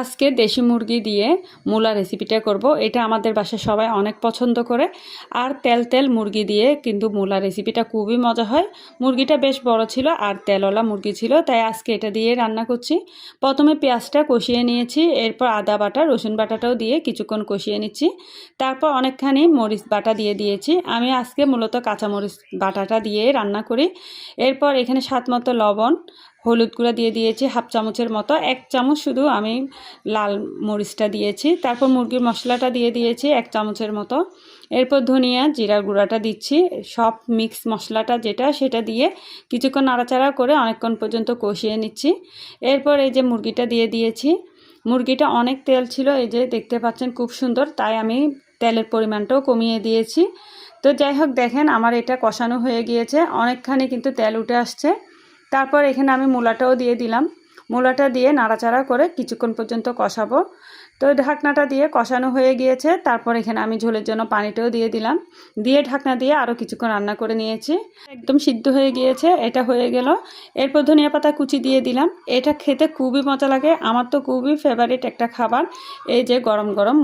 আজকে দেশি মুরগি দিয়ে মূলা রেসিপিটা করব। এটা আমাদের বাসায় সবাই অনেক পছন্দ করে। আর তেল তেল মুরগি দিয়ে কিন্তু মূলা রেসিপিটা খুবই মজা হয়। মুরগিটা বেশ বড় ছিল আর তেলওয়ালা মুরগি ছিল, তাই আজকে এটা দিয়ে রান্না করছি। প্রথমে পেঁয়াজটা কষিয়ে নিয়েছি, এরপর আদা বাটা, রসুন বাটাটাও দিয়ে কিছুক্ষণ কষিয়ে নিচ্ছি। তারপর অনেকখানি মরিচ বাটা দিয়ে দিয়েছি। আমি আজকে মূলত কাঁচামরিচ বাটাটা দিয়ে রান্না করি। এরপর এখানে স্বাদ মতো লবণ হলুদ গুঁড়া দিয়ে দিয়েছি, হাফ চামচের মতো। এক চামচ শুধু আমি লাল মরিচটা দিয়েছি। তারপর মুরগির মশলাটা দিয়ে দিয়েছি এক চামচের মতো। এরপর ধনিয়া, জিরার গুঁড়াটা দিচ্ছি। সব মিক্স মশলাটা যেটা, সেটা দিয়ে কিছুক্ষণ নাড়াচাড়া করে অনেকক্ষণ পর্যন্ত কষিয়ে নিচ্ছি। এরপর এই যে মুরগিটা দিয়ে দিয়েছি, মুরগিটা অনেক তেল ছিল, এই যে দেখতে পাচ্ছেন খুব সুন্দর, তাই আমি তেলের পরিমাণটাও কমিয়ে দিয়েছি। তো যাই হোক, দেখেন আমার এটা কষানো হয়ে গিয়েছে, অনেকখানি কিন্তু তেল উঠে আসছে। তারপর এখানে আমি মূলাটাও দিয়ে দিলাম। মূলাটা দিয়ে নাড়াচাড়া করে কিছুক্ষণ পর্যন্ত কষাবো। তো ঢাকনাটা দিয়ে কষানো হয়ে গিয়েছে। তারপর এখানে আমি ঝোলের জন্য পানিটাও দিয়ে দিলাম। দিয়ে ঢাকনা দিয়ে আরও কিছুক্ষণ রান্না করে নিয়েছি। একদম সিদ্ধ হয়ে গিয়েছে, এটা হয়ে গেল। এরপর ধনিয়া পাতা কুচি দিয়ে দিলাম। এটা খেতে খুবই মজা লাগে। আমার তো খুবই ফেভারিট একটা খাবার, এই যে গরম গরম